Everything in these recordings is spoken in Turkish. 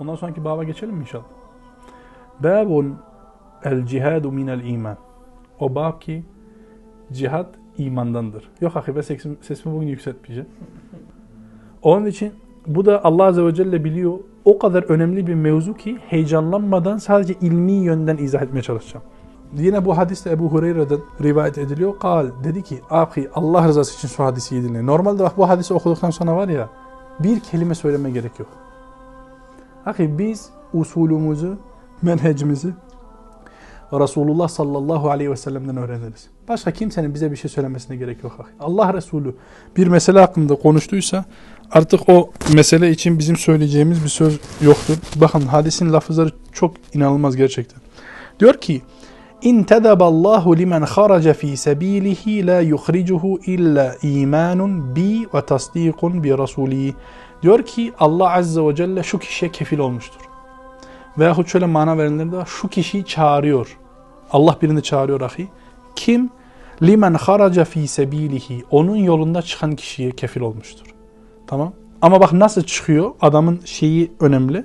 Ondan sonraki baba geçelim mi inşallah? Babun el cihadu minel iman. O bab ki cihat imandandır. Yok ahi ben sesimi, sesimi bugün yükseltmeyeceğim. Onun için bu da Allah Azze ve Celle biliyor. O kadar önemli bir mevzu ki heyecanlanmadan sadece ilmi yönden izah etmeye çalışacağım. Yine bu hadiste Ebu Hureyre'den rivayet ediliyor. Kal dedi ki ahi Allah rızası için şu hadisi iyi. Normalde bak bu hadisi okuduktan sonra var ya bir kelime söyleme gerek yok. Ahi biz usulümüzü, menhecimizi Resulullah sallallahu aleyhi ve sellem'den öğreniriz. Başka kimsenin bize bir şey söylemesine gerek yok. ahi. Allah Resulü bir mesele hakkında konuştuysa artık o mesele için bizim söyleyeceğimiz bir söz yoktur. Bakın hadisin lafızları çok inanılmaz gerçekten. Diyor ki İn tedaballahu limen kharaca fi sabilihi la yukhricuhu illa imanun bi ve tasdikun bi rasuli. Diyor ki Allah azze ve celle şu kişiye kefil olmuştur. Veyahut şöyle mana verenler de var, şu kişiyi çağırıyor. Allah birini çağırıyor ahi. Kim? Limen kharaca fi sabilihi. Onun yolunda çıkan kişiye kefil olmuştur. Tamam. Ama bak nasıl çıkıyor? Adamın şeyi önemli.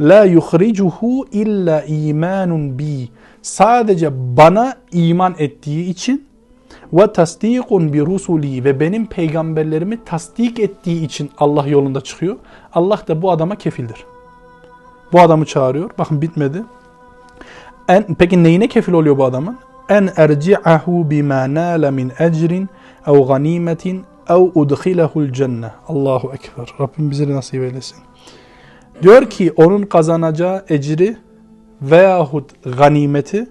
La yukhricuhu illa imanun bi. Sadece bana iman ettiği için ve tasdikun bi rusuli ve benim peygamberlerimi tasdik ettiği için Allah yolunda çıkıyor. Allah da bu adama kefildir. Bu adamı çağırıyor. Bakın bitmedi. En, peki neyine kefil oluyor bu adamın? En erci'ahu bima nala min ecrin ev ganimetin ev udkhilehul cenne. Allahu ekber. Rabbim bize nasip eylesin. Diyor ki onun kazanacağı ecri veyahut ganimeti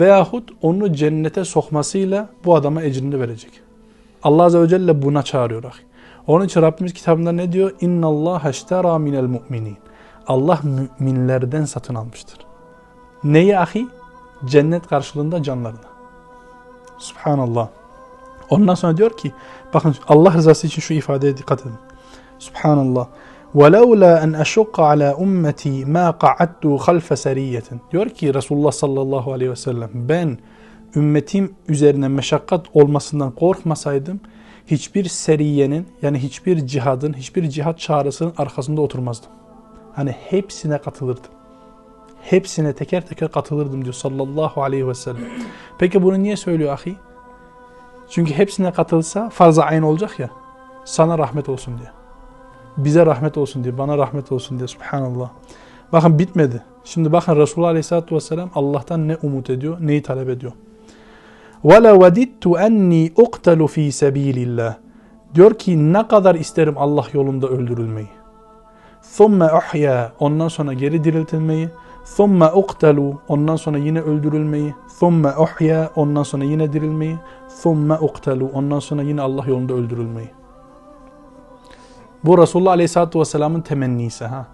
veyahut onu cennete sokmasıyla bu adama ecrini verecek. Allah Azze ve Celle buna çağırıyor. Onun için Rabbimiz kitabında ne diyor? İnna Allah eştera minel mu'minin. Allah müminlerden satın almıştır. Neyi ahi? Cennet karşılığında canlarını. Subhanallah. Ondan sonra diyor ki, bakın Allah rızası için şu ifadeye dikkat edin. Subhanallah. وَلَوْلَا أَنْ أَشُقَّ عَلَى أُمَّتِي مَا قَعَدْتُ خَلْفَ سَرِيَّةٍ Diyor ki Resulullah sallallahu aleyhi ve sellem, ben ümmetim üzerine meşakkat olmasından korkmasaydım, hiçbir seriyenin yani hiçbir cihadın, hiçbir cihat çağrısının arkasında oturmazdım. Hani hepsine katılırdım. Hepsine teker teker katılırdım diyor sallallahu aleyhi ve sellem. Peki bunu niye söylüyor ahi? Çünkü hepsine katılsa farz-ı ayn olacak ya. Sana rahmet olsun diye. Bize rahmet olsun diye, bana rahmet olsun diye. Subhanallah. Bakın bitmedi. Şimdi bakın Resulullah Aleyhisselatü Vesselam Allah'tan ne umut ediyor, neyi talep ediyor. وَلَا وَدِدْتُ اَنِّي اُقْتَلُ ف۪ي سَب۪يلِ اللّٰهِ Diyor ki ne kadar isterim Allah yolunda öldürülmeyi. ثُمَّ اُحْيَا Ondan sonra geri diriltilmeyi. ثُمَّ اُقْتَلُوا Ondan sonra yine öldürülmeyi. ثُمَّ اُحْيَا Ondan sonra yine dirilmeyi. ثُمَّ اُقْتَلُوا Ondan sonra yine Allah yolunda öldürülmeyi. Bu Resulullah Aleyhisselatü Vesselam'ın temennisi ha.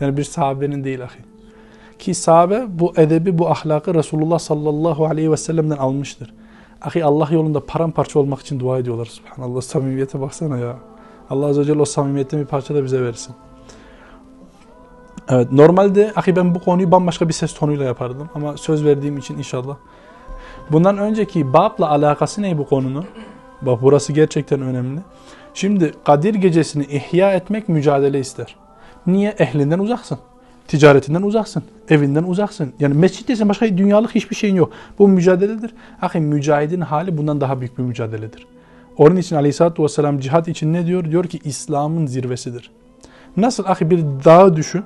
Yani bir sahabenin değil ahi. Ki sahabe bu edebi, bu ahlakı Resulullah sallallahu aleyhi ve sellem'den almıştır. Ahi Allah yolunda paramparça olmak için dua ediyorlar. Subhanallah samimiyete baksana ya. Allah Azze ve Celle o samimiyetten bir parça da bize versin. Evet normalde ahi ben bu konuyu bambaşka bir ses tonuyla yapardım. Ama söz verdiğim için inşallah. Bundan önceki babla alakası ne bu konunun? Bak burası gerçekten önemli. Şimdi Kadir gecesini ihya etmek mücadele ister. Niye? Ehlinden uzaksın. Ticaretinden uzaksın. Evinden uzaksın. Yani mescittesin başka dünyalık hiçbir şeyin yok. Bu mücadeledir. Ahi mücahidin hali bundan daha büyük bir mücadeledir. Onun için Aleyhisselatü Vesselam cihat için ne diyor? Diyor ki İslam'ın zirvesidir. Nasıl ahi bir dağı düşün.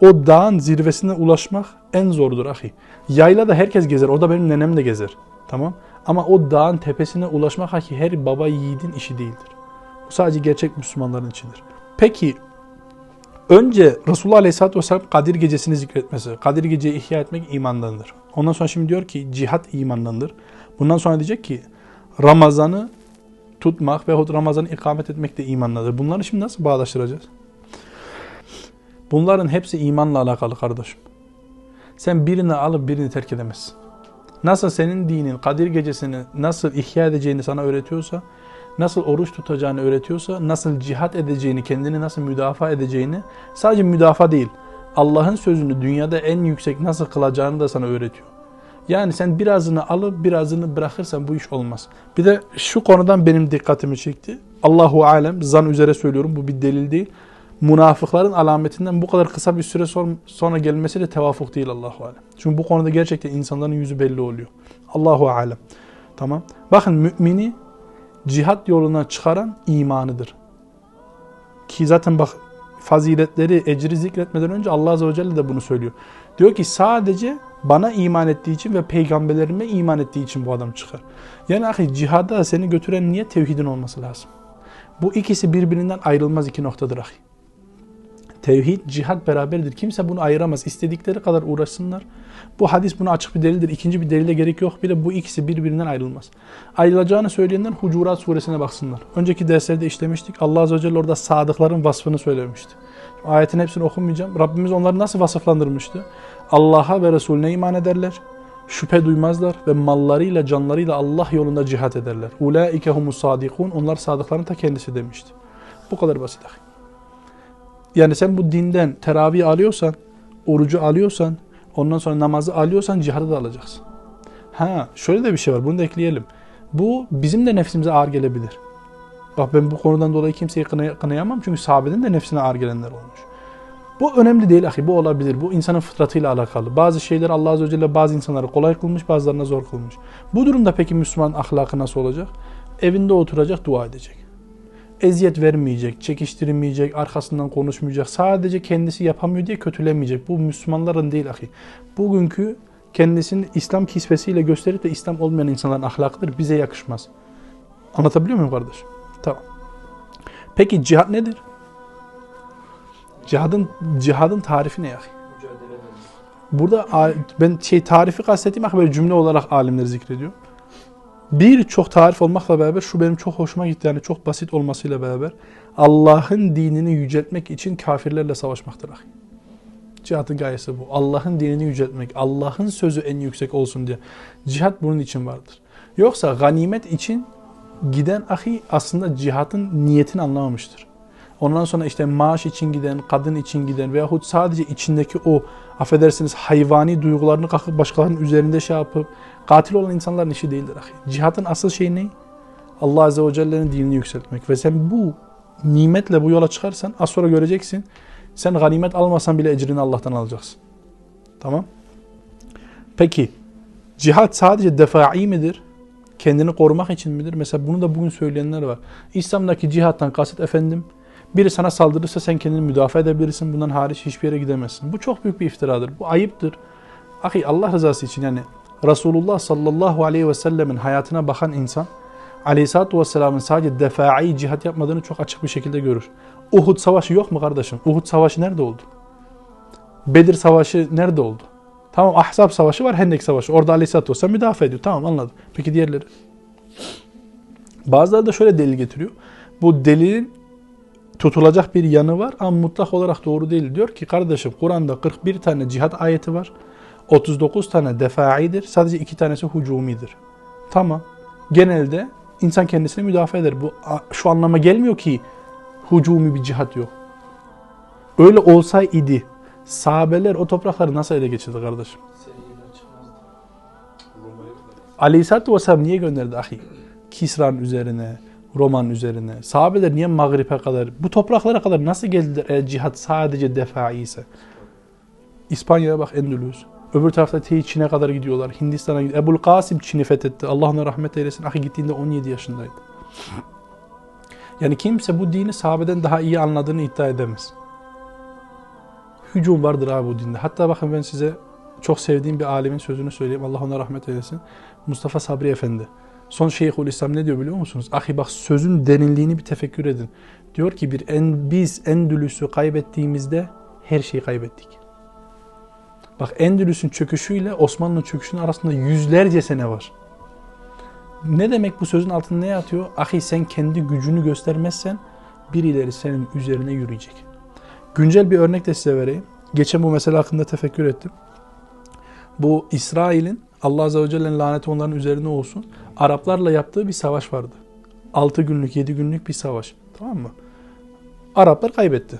O dağın zirvesine ulaşmak en zordur ahi. Yayla da herkes gezer. O da benim nenem de gezer. Tamam. Ama o dağın tepesine ulaşmak ahi her baba yiğidin işi değildir. Sadece gerçek Müslümanların içindir. Peki önce Resulullah Aleyhisselatü Vesselam Kadir gecesini zikretmesi, Kadir geceyi ihya etmek imandandır. Ondan sonra şimdi diyor ki cihat imandandır. Bundan sonra diyecek ki Ramazan'ı tutmak veyahut Ramazan'ı ikamet etmek de imandadır. Bunları şimdi nasıl bağdaştıracağız? Bunların hepsi imanla alakalı kardeşim. Sen birini alıp birini terk edemezsin. Nasıl senin dinin Kadir gecesini nasıl ihya edeceğini sana öğretiyorsa, nasıl oruç tutacağını öğretiyorsa, nasıl cihat edeceğini, kendini nasıl müdafaa edeceğini, sadece müdafaa değil, Allah'ın sözünü dünyada en yüksek nasıl kılacağını da sana öğretiyor. Yani sen birazını alıp birazını bırakırsan bu iş olmaz. Bir de şu konudan benim dikkatimi çekti. Allahu alem zan üzere söylüyorum bu bir delil değil. münafıkların alametinden bu kadar kısa bir süre sonra gelmesi de tevafuk değil Allahu alem. Çünkü bu konuda gerçekten insanların yüzü belli oluyor. Allahu alem. Tamam. Bakın mümini cihat yoluna çıkaran imanıdır. Ki zaten bak faziletleri, ecri zikretmeden önce Allah Azze ve Celle de bunu söylüyor. Diyor ki sadece bana iman ettiği için ve peygamberlerime iman ettiği için bu adam çıkar. Yani ahi cihada seni götüren niye tevhidin olması lazım? Bu ikisi birbirinden ayrılmaz iki noktadır ahi. Tevhid, cihat beraberdir. Kimse bunu ayıramaz. İstedikleri kadar uğraşsınlar. Bu hadis buna açık bir delildir. İkinci bir delile gerek yok bile. Bu ikisi birbirinden ayrılmaz. Ayrılacağını söyleyenler Hucurat suresine baksınlar. Önceki derslerde işlemiştik. Allah Azze ve Celle orada sadıkların vasfını söylemişti. Ayetin hepsini okumayacağım. Rabbimiz onları nasıl vasıflandırmıştı? Allah'a ve Resulüne iman ederler. Şüphe duymazlar ve mallarıyla canlarıyla Allah yolunda cihat ederler. Ulaike humus sadikun. Onlar sadıkların ta kendisi demişti. Bu kadar basit. Yani sen bu dinden teravih alıyorsan, orucu alıyorsan, ondan sonra namazı alıyorsan cihadı da alacaksın. Ha şöyle de bir şey var bunu da ekleyelim. Bu bizim de nefsimize ağır gelebilir. Bak ben bu konudan dolayı kimseyi kınayamam çünkü sahabeden de nefsine ağır gelenler olmuş. Bu önemli değil ahi, bu olabilir. Bu insanın fıtratıyla alakalı. Bazı şeyler Allah Azze ve Celle bazı insanlara kolay kılmış, bazılarına zor kılmış. Bu durumda peki Müslüman ahlakı nasıl olacak? Evinde oturacak, dua edecek. Eziyet vermeyecek, çekiştirmeyecek, arkasından konuşmayacak. Sadece kendisi yapamıyor diye kötülemeyecek. Bu Müslümanların değil ahi. Bugünkü kendisini İslam kisvesiyle gösterip de İslam olmayan insanların ahlakıdır. Bize yakışmaz. Anlatabiliyor muyum kardeş? Tamam. Peki cihat nedir? Cihadın cihadın tarifi ne ya? Burada ben şey tarifi kastettiğim böyle cümle olarak alimler zikrediyor. Birçok tarif olmakla beraber şu benim çok hoşuma gitti. Yani çok basit olmasıyla beraber Allah'ın dinini yüceltmek için kafirlerle savaşmaktır. Cihadın gayesi bu. Allah'ın dinini yüceltmek, Allah'ın sözü en yüksek olsun diye. Cihat bunun için vardır. Yoksa ganimet için giden ahi aslında cihatın niyetini anlamamıştır. Ondan sonra işte maaş için giden, kadın için giden veyahut sadece içindeki o affedersiniz hayvani duygularını kalkıp başkalarının üzerinde şey yapıp katil olan insanların işi değildir. Ahi. Cihatın asıl şeyi ne? Allah Azze ve Celle'nin dinini yükseltmek. Ve sen bu nimetle bu yola çıkarsan az sonra göreceksin. Sen ganimet almasan bile ecrini Allah'tan alacaksın. Tamam? Peki cihat sadece defai midir? Kendini korumak için midir? Mesela bunu da bugün söyleyenler var. İslam'daki cihattan kasıt efendim biri sana saldırırsa sen kendini müdafaa edebilirsin. Bundan hariç hiçbir yere gidemezsin. Bu çok büyük bir iftiradır. Bu ayıptır. Ahi Allah rızası için yani Resulullah sallallahu aleyhi ve sellemin hayatına bakan insan aleyhissalatü vesselamın sadece defai cihat yapmadığını çok açık bir şekilde görür. Uhud savaşı yok mu kardeşim? Uhud savaşı nerede oldu? Bedir savaşı nerede oldu? Tamam Ahzab savaşı var, Hendek savaşı. Orada aleyhissalatü vesselam müdafaa ediyor. Tamam anladım. Peki diğerleri? Bazıları da şöyle delil getiriyor. Bu delilin tutulacak bir yanı var ama mutlak olarak doğru değil. Diyor ki kardeşim Kur'an'da 41 tane cihat ayeti var. 39 tane defaidir. Sadece 2 tanesi hucumidir. Tamam. Genelde insan kendisini müdafaa eder. Bu şu anlama gelmiyor ki hucumi bir cihat yok. Öyle olsaydı sahabeler o toprakları nasıl ele geçirdi kardeşim? Aleyhisselatü Vesselam niye gönderdi ahi? Kisra'nın üzerine, Roman üzerine. Sahabeler niye Mağrib'e kadar, bu topraklara kadar nasıl geldiler eğer cihat sadece defai ise? İspanya'ya bak Endülüs. Öbür tarafta Tey Çin'e kadar gidiyorlar. Hindistan'a gidiyor. Ebul Kasim Çin'i fethetti. Allah ona rahmet eylesin. Ahi gittiğinde 17 yaşındaydı. Yani kimse bu dini sahabeden daha iyi anladığını iddia edemez. Hücum vardır abi bu dinde. Hatta bakın ben size çok sevdiğim bir alimin sözünü söyleyeyim. Allah ona rahmet eylesin. Mustafa Sabri Efendi. Son Şeyhül İslam ne diyor biliyor musunuz? Ahi bak sözün derinliğini bir tefekkür edin. Diyor ki bir en, biz Endülüs'ü kaybettiğimizde her şeyi kaybettik. Bak Endülüs'ün çöküşüyle Osmanlı'nın çöküşünün arasında yüzlerce sene var. Ne demek bu sözün altında ne yatıyor? Ahi sen kendi gücünü göstermezsen birileri senin üzerine yürüyecek. Güncel bir örnek de size vereyim. Geçen bu mesele hakkında tefekkür ettim. Bu İsrail'in Allah Azze ve Celle'nin laneti onların üzerine olsun. Araplarla yaptığı bir savaş vardı. 6 günlük, 7 günlük bir savaş. Tamam mı? Araplar kaybetti.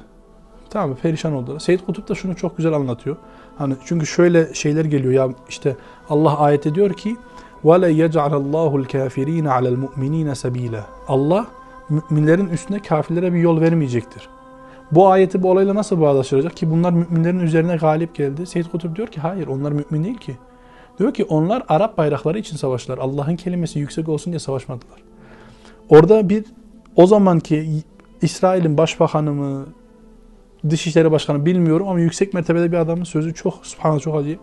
Tamam mı? Perişan oldular. Seyyid Kutup da şunu çok güzel anlatıyor. Hani çünkü şöyle şeyler geliyor ya işte Allah ayet ediyor ki وَلَا يَجْعَلَ اللّٰهُ الْكَافِر۪ينَ عَلَى الْمُؤْمِن۪ينَ سَب۪يلًا Allah müminlerin üstüne kafirlere bir yol vermeyecektir. Bu ayeti bu olayla nasıl bağdaştıracak ki bunlar müminlerin üzerine galip geldi. Seyyid Kutup diyor ki hayır onlar mümin değil ki. Diyor ki onlar Arap bayrakları için savaştılar. Allah'ın kelimesi yüksek olsun diye savaşmadılar. Orada bir o zamanki İsrail'in başbakanı mı, Dışişleri Başkanı bilmiyorum ama yüksek mertebede bir adamın sözü çok subhanallah çok acayip.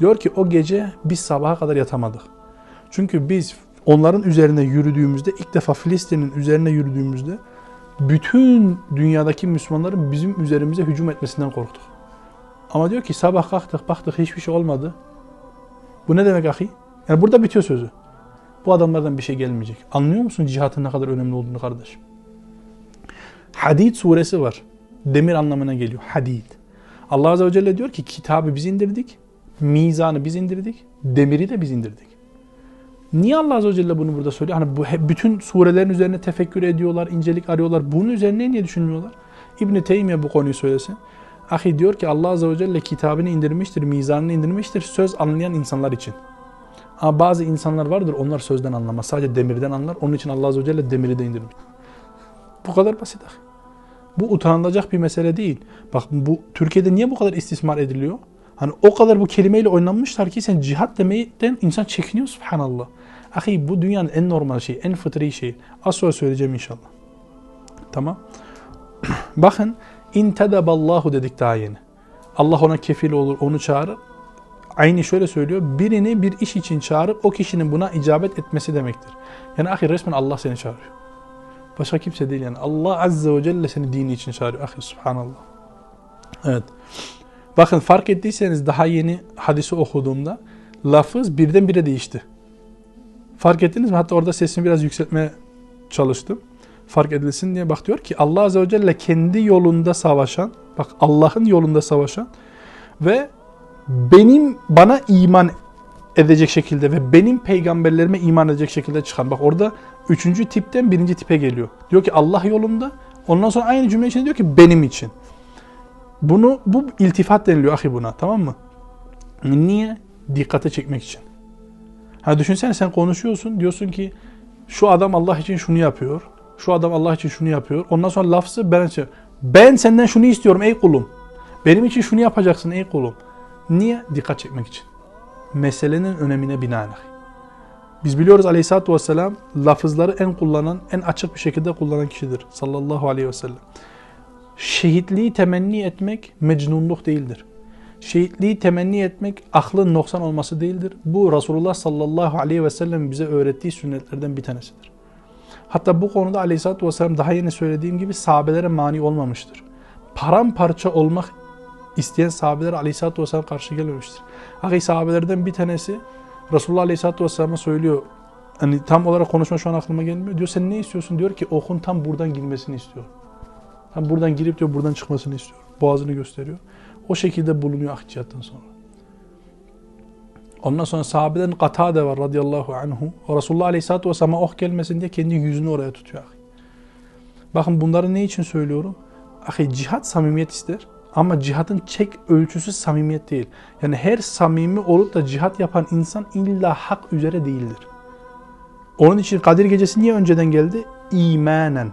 Diyor ki o gece biz sabaha kadar yatamadık. Çünkü biz onların üzerine yürüdüğümüzde ilk defa Filistin'in üzerine yürüdüğümüzde bütün dünyadaki Müslümanların bizim üzerimize hücum etmesinden korktuk. Ama diyor ki sabah kalktık baktık hiçbir şey olmadı. Bu ne demek ahi? Yani burada bitiyor sözü. Bu adamlardan bir şey gelmeyecek. Anlıyor musun cihatın ne kadar önemli olduğunu kardeşim? Hadid suresi var. Demir anlamına geliyor. Hadid. Allah Azze ve Celle diyor ki kitabı biz indirdik. Mizanı biz indirdik. Demiri de biz indirdik. Niye Allah Azze ve Celle bunu burada söylüyor? Hani bu, bütün surelerin üzerine tefekkür ediyorlar, incelik arıyorlar. Bunun üzerine niye düşünmüyorlar? İbn-i Teymiye bu konuyu söylesin. Ahi diyor ki Allah Azze ve Celle kitabını indirmiştir, mizanını indirmiştir söz anlayan insanlar için. Ama bazı insanlar vardır onlar sözden anlamaz. Sadece demirden anlar. Onun için Allah Azze ve Celle demiri de indirmiş. Bu kadar basit. Ahi. Bu utanılacak bir mesele değil. Bak bu Türkiye'de niye bu kadar istismar ediliyor? Hani o kadar bu kelimeyle oynanmışlar ki sen cihat demekten insan çekiniyor subhanallah. Ahi bu dünyanın en normal şeyi, en fıtri şeyi. Az sonra söyleyeceğim inşallah. Tamam. Bakın intedaballahu dedik daha yeni. Allah ona kefil olur, onu çağırır. Aynı şöyle söylüyor. Birini bir iş için çağırıp o kişinin buna icabet etmesi demektir. Yani ahi resmen Allah seni çağırıyor. Başka kimse değil yani. Allah Azze ve Celle seni dini için çağırıyor. Ahi subhanallah. Evet. Bakın fark ettiyseniz daha yeni hadisi okuduğumda lafız birden bire değişti. Fark ettiniz mi? Hatta orada sesimi biraz yükseltmeye çalıştım. Fark edilsin diye bak diyor ki Allah Azze ve Celle kendi yolunda savaşan, bak Allah'ın yolunda savaşan ve benim bana iman edecek şekilde ve benim peygamberlerime iman edecek şekilde çıkan. Bak orada üçüncü tipten birinci tipe geliyor. Diyor ki Allah yolunda. Ondan sonra aynı cümle içinde diyor ki benim için. Bunu bu iltifat deniliyor ahi buna tamam mı? Niye? Dikkate çekmek için. Ha düşünsene sen konuşuyorsun diyorsun ki şu adam Allah için şunu yapıyor. Şu adam Allah için şunu yapıyor. Ondan sonra lafzı ben ben senden şunu istiyorum ey kulum. Benim için şunu yapacaksın ey kulum. Niye? Dikkat çekmek için. Meselenin önemine binaen. Biz biliyoruz aleyhissalatü vesselam lafızları en kullanan, en açık bir şekilde kullanan kişidir. Sallallahu aleyhi ve sellem. Şehitliği temenni etmek mecnunluk değildir. Şehitliği temenni etmek aklın noksan olması değildir. Bu Resulullah sallallahu aleyhi ve sellem bize öğrettiği sünnetlerden bir tanesidir. Hatta bu konuda aleyhissalatü vesselam daha yeni söylediğim gibi sahabelere mani olmamıştır. Paramparça olmak isteyen sahabeler aleyhissalatü vesselam karşı gelmemiştir. Hakikaten sahabelerden bir tanesi Resulullah aleyhissalatü vesselam'a söylüyor. Hani tam olarak konuşma şu an aklıma gelmiyor. Diyor sen ne istiyorsun? Diyor ki okun tam buradan girmesini istiyorum. Tam buradan girip diyor buradan çıkmasını istiyor. Boğazını gösteriyor. O şekilde bulunuyor akciyattan sonra. Ondan sonra sahabeden Katade var radıyallahu anhu. O Resulullah aleyhissalatü vesselam'a oh gelmesin diye kendi yüzünü oraya tutuyor. Bakın bunları ne için söylüyorum? Ahi cihat samimiyet ister. Ama cihatın çek ölçüsü samimiyet değil. Yani her samimi olup da cihat yapan insan illa hak üzere değildir. Onun için Kadir Gecesi niye önceden geldi? İmanen.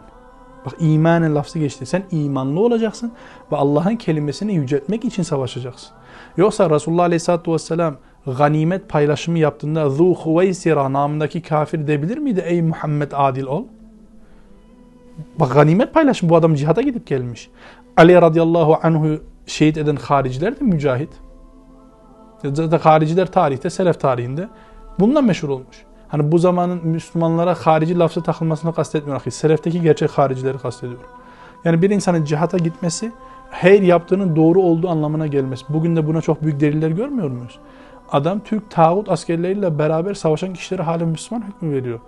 Bak imanen lafzı geçti. Sen imanlı olacaksın ve Allah'ın kelimesini yüceltmek için savaşacaksın. Yoksa Resulullah Aleyhisselatü Vesselam ganimet paylaşımı yaptığında Zu Huveysira namındaki kafir debilir miydi? Ey Muhammed adil ol. Bak ganimet paylaşımı bu adam cihada gidip gelmiş. Ali radıyallahu anhu şehit eden hariciler de mücahit. Zaten hariciler tarihte, selef tarihinde bundan meşhur olmuş. Hani bu zamanın Müslümanlara harici lafzı takılmasını kastetmiyorum. Selefteki gerçek haricileri kastediyorum. Yani bir insanın cihata gitmesi her yaptığının doğru olduğu anlamına gelmez. Bugün de buna çok büyük deliller görmüyor muyuz? Adam Türk tağut askerleriyle beraber savaşan kişilere hala Müslüman hükmü veriyor.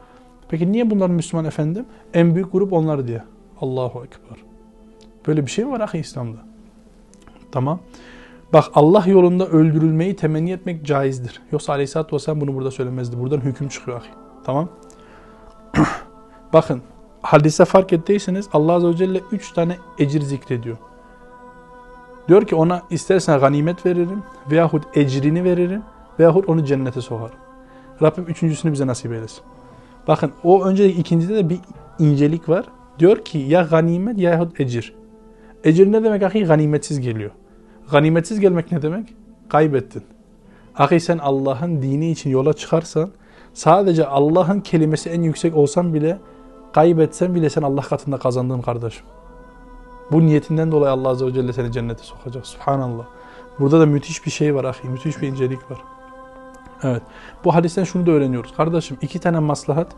Peki niye bunlar Müslüman efendim? En büyük grup onlar diye. Allahu Ekber. Böyle bir şey mi var ahi İslam'da? Tamam. Bak Allah yolunda öldürülmeyi temenni etmek caizdir. Yoksa Aleyhisselatü Vesselam bunu burada söylemezdi. Buradan hüküm çıkıyor ahi. Tamam. Bakın hadise fark ettiyseniz Allah Azze ve Celle üç tane ecir zikrediyor. Diyor ki ona istersen ganimet veririm veyahut ecrini veririm veyahut onu cennete sokarım. Rabbim üçüncüsünü bize nasip eylesin. Bakın o önce ikincide de bir incelik var. Diyor ki ya ganimet yahut ecir. Ecir ne demek ahi? Ganimetsiz geliyor. Ganimetsiz gelmek ne demek? Kaybettin. Ahi sen Allah'ın dini için yola çıkarsan sadece Allah'ın kelimesi en yüksek olsan bile kaybetsen bile sen Allah katında kazandığın kardeşim. Bu niyetinden dolayı Allah Azze ve Celle seni cennete sokacak. Subhanallah. Burada da müthiş bir şey var ahi. Müthiş bir incelik var. Evet. Bu hadisten şunu da öğreniyoruz. Kardeşim iki tane maslahat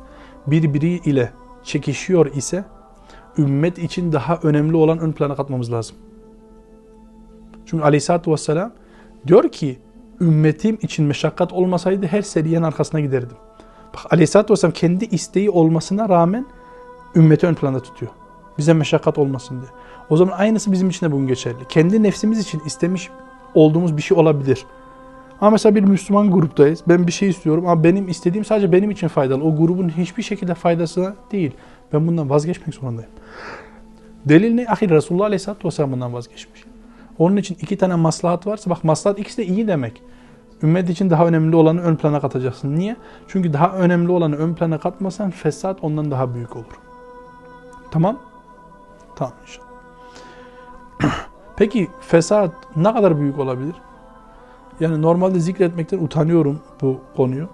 birbiri ile çekişiyor ise ümmet için daha önemli olan ön plana katmamız lazım. Çünkü aleyhissalatü vesselam diyor ki ümmetim için meşakkat olmasaydı her seriyenin arkasına giderdim. Bak aleyhissalatü vesselam kendi isteği olmasına rağmen ümmeti ön planda tutuyor. Bize meşakkat olmasın diye. O zaman aynısı bizim için de bugün geçerli. Kendi nefsimiz için istemiş olduğumuz bir şey olabilir. Ama mesela bir Müslüman gruptayız. Ben bir şey istiyorum ama benim istediğim sadece benim için faydalı. O grubun hiçbir şekilde faydasına değil. Ben bundan vazgeçmek zorundayım. Delil ne? Ahir Resulullah Aleyhisselatü Vesselam bundan vazgeçmiş. Onun için iki tane maslahat varsa bak maslahat ikisi de iyi demek. Ümmet için daha önemli olanı ön plana katacaksın. Niye? Çünkü daha önemli olanı ön plana katmasan fesat ondan daha büyük olur. Tamam? Tamam inşallah. Peki fesat ne kadar büyük olabilir? Yani normalde zikretmekten utanıyorum bu konuyu.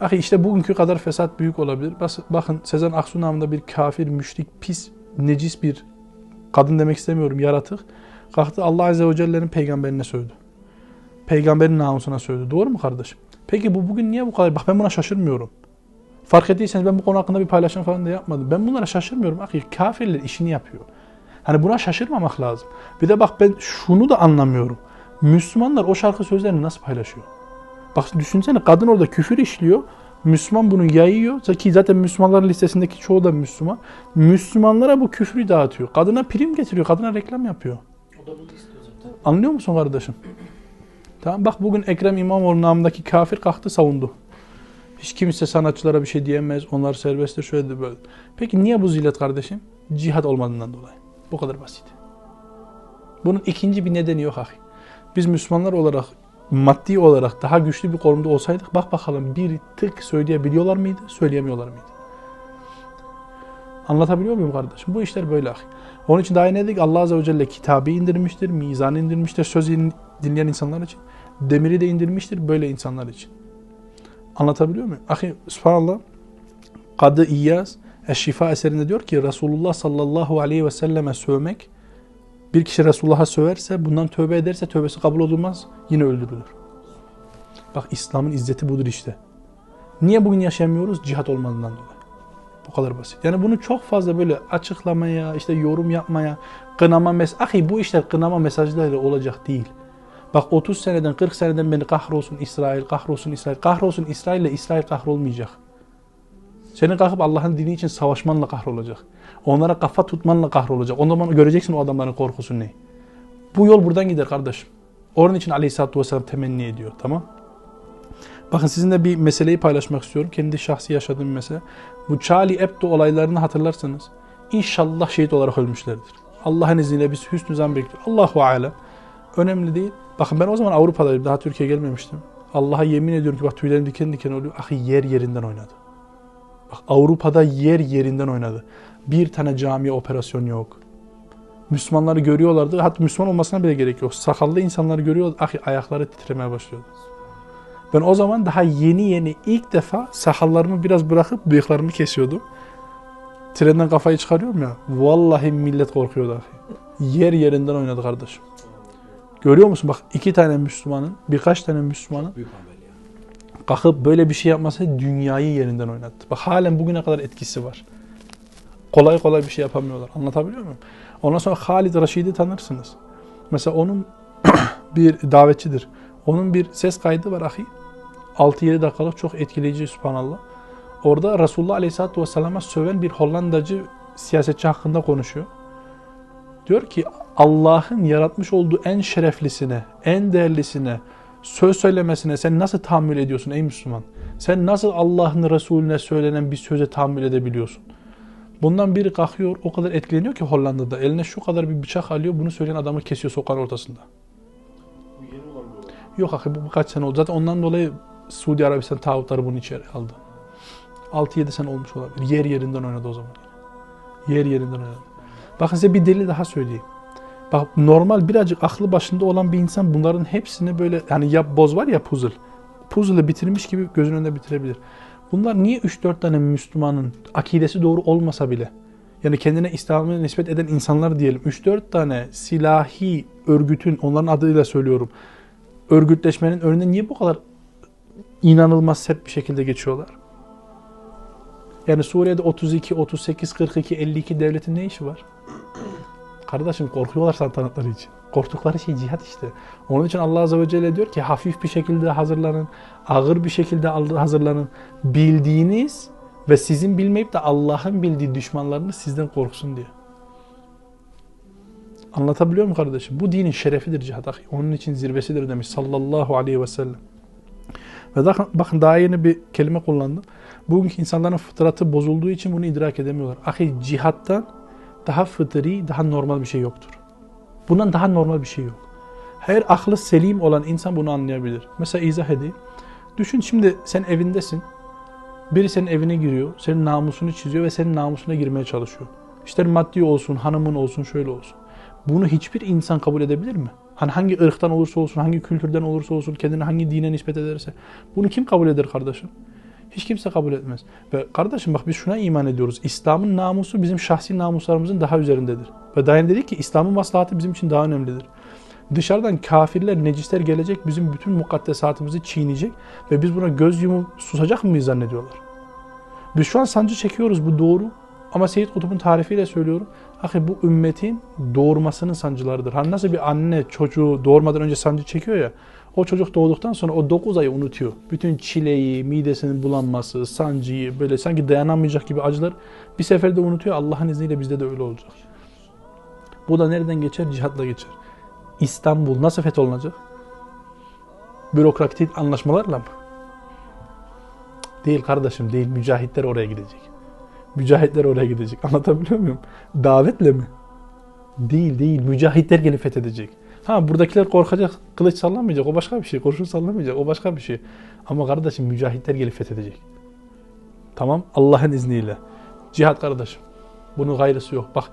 Ahi işte bugünkü kadar fesat büyük olabilir. Bakın Sezen Aksu namında bir kafir, müşrik, pis, necis bir kadın demek istemiyorum yaratık. Kalktı Allah Azze ve Celle'nin peygamberine sövdü. Peygamberin namusuna sövdü. Doğru mu kardeşim? Peki bu bugün niye bu kadar? Bak ben buna şaşırmıyorum. Fark ettiyseniz ben bu konu hakkında bir paylaşım falan da yapmadım. Ben bunlara şaşırmıyorum. Ahi kafirler işini yapıyor. Hani buna şaşırmamak lazım. Bir de bak ben şunu da anlamıyorum. Müslümanlar o şarkı sözlerini nasıl paylaşıyor? Bak düşünsene kadın orada küfür işliyor. Müslüman bunu yayıyor. Ki zaten Müslümanların listesindeki çoğu da Müslüman. Müslümanlara bu küfrü dağıtıyor. Kadına prim getiriyor. Kadına reklam yapıyor. O da bunu istiyor zaten. Anlıyor musun kardeşim? Tamam bak bugün Ekrem İmamoğlu namındaki kafir kalktı savundu. Hiç kimse sanatçılara bir şey diyemez. Onlar serbesttir şöyle de böyle. Peki niye bu zillet kardeşim? Cihat olmadığından dolayı. Bu kadar basit. Bunun ikinci bir nedeni yok ahi. Biz Müslümanlar olarak maddi olarak daha güçlü bir konumda olsaydık bak bakalım bir tık söyleyebiliyorlar mıydı, söyleyemiyorlar mıydı? Anlatabiliyor muyum kardeşim? Bu işler böyle ahi. Onun için daha ne dedik? Allah Azze ve Celle kitabı indirmiştir, mizanı indirmiştir söz dinleyen insanlar için. Demiri de indirmiştir böyle insanlar için. Anlatabiliyor muyum? Ahi subhanallah Kadı İyyaz Eşşifa eserinde diyor ki Resulullah sallallahu aleyhi ve selleme sövmek bir kişi Resulullah'a söverse bundan tövbe ederse tövbesi kabul olunmaz yine öldürülür. Bak İslam'ın izzeti budur işte. Niye bugün yaşamıyoruz? Cihat olmadığından dolayı. Bu kadar basit. Yani bunu çok fazla böyle açıklamaya, işte yorum yapmaya, kınama mes Ahi bu işler kınama mesajlarıyla olacak değil. Bak 30 seneden 40 seneden beri kahrolsun İsrail, kahrolsun İsrail, kahrolsun İsrail ile İsrail kahrolmayacak. Senin kalkıp Allah'ın dini için savaşmanla kahrolacak. Onlara kafa tutmanla kahrolacak. O zaman göreceksin o adamların korkusu ne. Bu yol buradan gider kardeşim. Onun için Aleyhisselatü Vesselam temenni ediyor. Tamam Bakın sizinle bir meseleyi paylaşmak istiyorum. Kendi şahsi yaşadığım mesele. Bu Charlie Hebdo olaylarını hatırlarsanız inşallah şehit olarak ölmüşlerdir. Allah'ın izniyle biz hüsnü zan bekliyoruz. Allahu alem. Önemli değil. Bakın ben o zaman Avrupa'daydım. Daha Türkiye'ye gelmemiştim. Allah'a yemin ediyorum ki bak tüylerim diken diken oluyor. Ahi yer yerinden oynadı. Bak Avrupa'da yer yerinden oynadı. Bir tane camiye operasyon yok. Müslümanları görüyorlardı. Hatta Müslüman olmasına bile gerek yok. Sakallı insanları görüyor. Ah ayakları titremeye başlıyordu. Ben o zaman daha yeni yeni ilk defa sakallarımı biraz bırakıp bıyıklarımı kesiyordum. Trenden kafayı çıkarıyorum ya. Vallahi millet korkuyordu. Yer yerinden oynadı kardeşim. Görüyor musun? Bak iki tane Müslümanın, birkaç tane Müslümanın kalkıp böyle bir şey yapmasa dünyayı yerinden oynattı. Bak halen bugüne kadar etkisi var. Kolay kolay bir şey yapamıyorlar. Anlatabiliyor muyum? Ondan sonra Halid Raşid'i tanırsınız. Mesela onun bir davetçidir. Onun bir ses kaydı var ahi. 6-7 dakikalık çok etkileyici subhanallah. Orada Resulullah Aleyhisselatü Vesselam'a söven bir Hollandacı siyasetçi hakkında konuşuyor. Diyor ki Allah'ın yaratmış olduğu en şereflisine, en değerlisine, söz söylemesine sen nasıl tahammül ediyorsun ey Müslüman? Sen nasıl Allah'ın Resulüne söylenen bir söze tahammül edebiliyorsun? Bundan biri kalkıyor o kadar etkileniyor ki Hollanda'da. Eline şu kadar bir bıçak alıyor bunu söyleyen adamı kesiyor sokağın ortasında. Bu yeni olan bir Yok akı bu birkaç sene oldu. Zaten ondan dolayı Suudi Arabistan tağutları bunu içeri aldı. 6-7 sene olmuş olabilir. Yer yerinden oynadı o zaman. Yer yerinden oynadı. Bakın size bir delil daha söyleyeyim. Bak normal birazcık aklı başında olan bir insan bunların hepsini böyle yani ya boz var ya puzzle. Puzzle'ı bitirmiş gibi gözünün önünde bitirebilir. Bunlar niye 3-4 tane Müslümanın akidesi doğru olmasa bile yani kendine İslam'ı nispet eden insanlar diyelim 3-4 tane silahi örgütün onların adıyla söylüyorum örgütleşmenin önüne niye bu kadar inanılmaz sert bir şekilde geçiyorlar? Yani Suriye'de 32, 38, 42, 52 devletin ne işi var? Kardeşim korkuyorlar saltanatları için. Korktukları şey cihat işte. Onun için Allah Azze ve Celle diyor ki hafif bir şekilde hazırlanın, ağır bir şekilde hazırlanın. Bildiğiniz ve sizin bilmeyip de Allah'ın bildiği düşmanlarını sizden korksun diye. Anlatabiliyor muyum kardeşim? Bu dinin şerefidir cihat. Onun için zirvesidir demiş sallallahu aleyhi ve sellem. Ve bakın, bakın daha yeni bir kelime kullandım. Bugünkü insanların fıtratı bozulduğu için bunu idrak edemiyorlar. Ahi cihattan daha fıtri, daha normal bir şey yoktur. Bundan daha normal bir şey yok. Her aklı selim olan insan bunu anlayabilir. Mesela izah edeyim. Düşün şimdi sen evindesin. Biri senin evine giriyor, senin namusunu çiziyor ve senin namusuna girmeye çalışıyor. İşte maddi olsun, hanımın olsun, şöyle olsun. Bunu hiçbir insan kabul edebilir mi? Hani hangi ırktan olursa olsun, hangi kültürden olursa olsun, kendini hangi dine nispet ederse. Bunu kim kabul eder kardeşim? Hiç kimse kabul etmez. Ve kardeşim bak biz şuna iman ediyoruz. İslam'ın namusu bizim şahsi namuslarımızın daha üzerindedir. Ve dayan dedik ki İslam'ın maslahatı bizim için daha önemlidir. Dışarıdan kafirler, necisler gelecek, bizim bütün mukaddesatımızı çiğneyecek ve biz buna göz yumup susacak mıyız zannediyorlar. Biz şu an sancı çekiyoruz, bu doğru. Ama Seyyid Kutub'un tarifiyle söylüyorum. Ahi bu ümmetin doğurmasının sancılarıdır. Hani nasıl bir anne çocuğu doğurmadan önce sancı çekiyor ya. O çocuk doğduktan sonra o 9 ayı unutuyor. Bütün çileyi, midesinin bulanması, sancıyı, böyle sanki dayanamayacak gibi acılar bir seferde unutuyor. Allah'ın izniyle bizde de öyle olacak. Bu da nereden geçer? Cihatla geçer. İstanbul nasıl fetholunacak? Bürokratik anlaşmalarla mı? Değil kardeşim değil. Mücahitler oraya gidecek. Mücahitler oraya gidecek. Anlatabiliyor muyum? Davetle mi? Değil değil. Mücahitler gelip fethedecek. Ha buradakiler korkacak, kılıç sallamayacak. O başka bir şey. Kurşun sallamayacak. O başka bir şey. Ama kardeşim mücahitler gelip fethedecek. Tamam? Allah'ın izniyle. Cihat kardeşim. Bunun gayrısı yok. Bak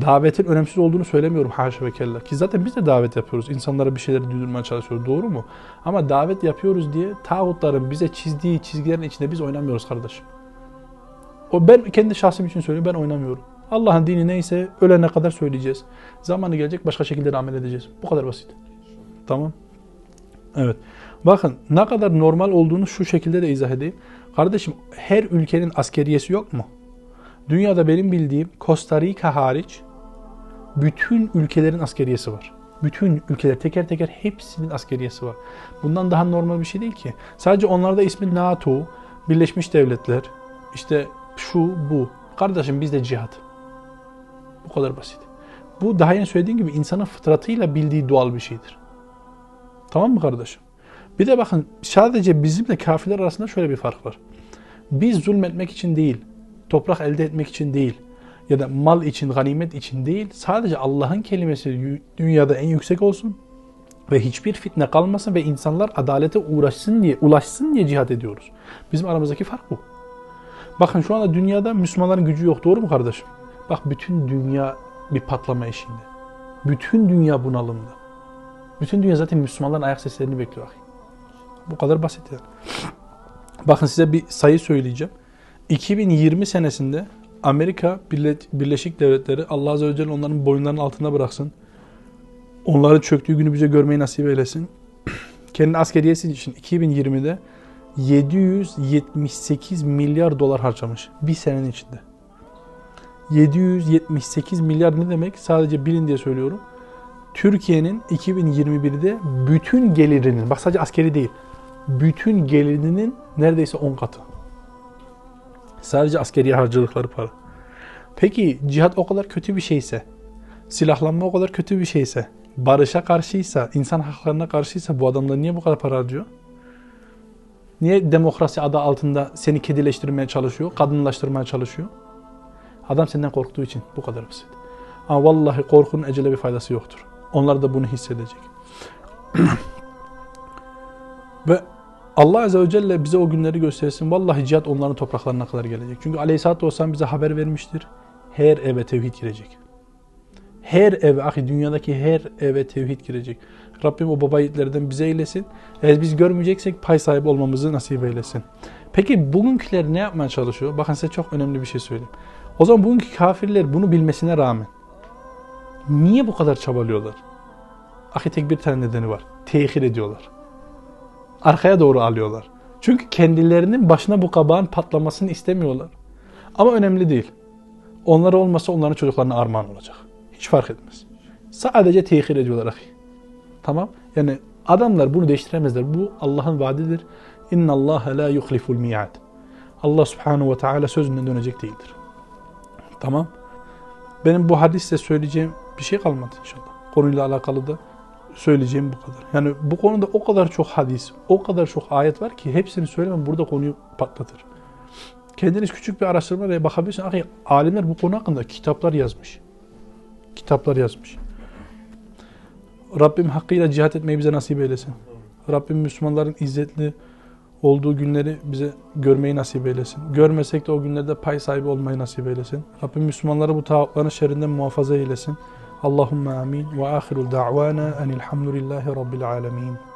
davetin önemsiz olduğunu söylemiyorum haşa ve kella. Ki zaten biz de davet yapıyoruz. İnsanlara bir şeyler duyurmaya çalışıyoruz. Doğru mu? Ama davet yapıyoruz diye tağutların bize çizdiği çizgilerin içinde biz oynamıyoruz kardeşim. O ben kendi şahsım için söylüyorum. Ben oynamıyorum. Allah'ın dini neyse ölene kadar söyleyeceğiz. Zamanı gelecek başka şekilde amel edeceğiz. Bu kadar basit. Tamam. Evet. Bakın ne kadar normal olduğunu şu şekilde de izah edeyim. Kardeşim her ülkenin askeriyesi yok mu? Dünyada benim bildiğim Costa Rica hariç bütün ülkelerin askeriyesi var. Bütün ülkeler teker teker hepsinin askeriyesi var. Bundan daha normal bir şey değil ki. Sadece onlarda ismi NATO, Birleşmiş Devletler, işte şu bu. Kardeşim bizde cihat. Bu kadar basit. Bu daha yeni söylediğim gibi insanın fıtratıyla bildiği doğal bir şeydir. Tamam mı kardeşim? Bir de bakın sadece bizimle kafirler arasında şöyle bir fark var. Biz zulmetmek için değil, toprak elde etmek için değil ya da mal için, ganimet için değil, sadece Allah'ın kelimesi dünyada en yüksek olsun ve hiçbir fitne kalmasın ve insanlar adalete uğraşsın diye, ulaşsın diye cihat ediyoruz. Bizim aramızdaki fark bu. Bakın şu anda dünyada Müslümanların gücü yok. Doğru mu kardeşim? Bak bütün dünya bir patlama eşiğinde. Bütün dünya bunalımda. Bütün dünya zaten Müslümanların ayak seslerini bekliyor. Bu kadar basit yani. Bakın size bir sayı söyleyeceğim. 2020 senesinde Amerika Birleşik Devletleri Allah Azze ve Celle onların boyunlarının altında bıraksın. Onların çöktüğü günü bize görmeyi nasip eylesin. Kendi askeriyesi için 2020'de 778 milyar dolar harcamış bir senenin içinde. 778 milyar ne demek? Sadece bilin diye söylüyorum. Türkiye'nin 2021'de bütün gelirinin, bak sadece askeri değil, bütün gelirinin neredeyse 10 katı. Sadece askeri harcadıkları para. Peki cihat o kadar kötü bir şeyse, silahlanma o kadar kötü bir şeyse, barışa karşıysa, insan haklarına karşıysa bu adamlar niye bu kadar para harcıyor? Niye demokrasi adı altında seni kedileştirmeye çalışıyor, kadınlaştırmaya çalışıyor? Adam senden korktuğu için bu kadar basit. Ama vallahi korkunun ecele bir faydası yoktur. Onlar da bunu hissedecek. Ve Allah Azze ve Celle bize o günleri göstersin. Vallahi cihat onların topraklarına kadar gelecek. Çünkü Aleyhisselatü Vesselam bize haber vermiştir. Her eve tevhid girecek. Her eve, ahi dünyadaki her eve tevhid girecek. Rabbim o baba yiğitlerden bize eylesin. Eğer biz görmeyeceksek pay sahibi olmamızı nasip eylesin. Peki bugünküler ne yapmaya çalışıyor? Bakın size çok önemli bir şey söyleyeyim. O zaman bugünkü kafirler bunu bilmesine rağmen niye bu kadar çabalıyorlar? Ahi tek bir tane nedeni var. Tehir ediyorlar. Arkaya doğru alıyorlar. Çünkü kendilerinin başına bu kabağın patlamasını istemiyorlar. Ama önemli değil. Onlar olmasa onların çocuklarına armağan olacak. Hiç fark etmez. Sadece tehir ediyorlar ahi. Tamam? Yani adamlar bunu değiştiremezler. Bu Allah'ın vaadidir. İnna Allah la yuhliful mi'ad. Allah Subhanahu ve Teala sözünden dönecek değildir. Tamam? Benim bu hadiste söyleyeceğim bir şey kalmadı inşallah. Konuyla alakalı da söyleyeceğim bu kadar. Yani bu konuda o kadar çok hadis, o kadar çok ayet var ki hepsini söylemem burada konuyu patlatır. Kendiniz küçük bir araştırmaya bakabilirsiniz. Ahi, alimler bu konu hakkında kitaplar yazmış. Kitaplar yazmış. Rabbim hakkıyla cihat etmeyi bize nasip eylesin. Rabbim Müslümanların izzetli olduğu günleri bize görmeyi nasip eylesin. Görmesek de o günlerde pay sahibi olmayı nasip eylesin. Rabbim Müslümanları bu tağutların şerrinden muhafaza eylesin. Allahümme amin ve ahirul da'vana enilhamdülillahi rabbil alemin.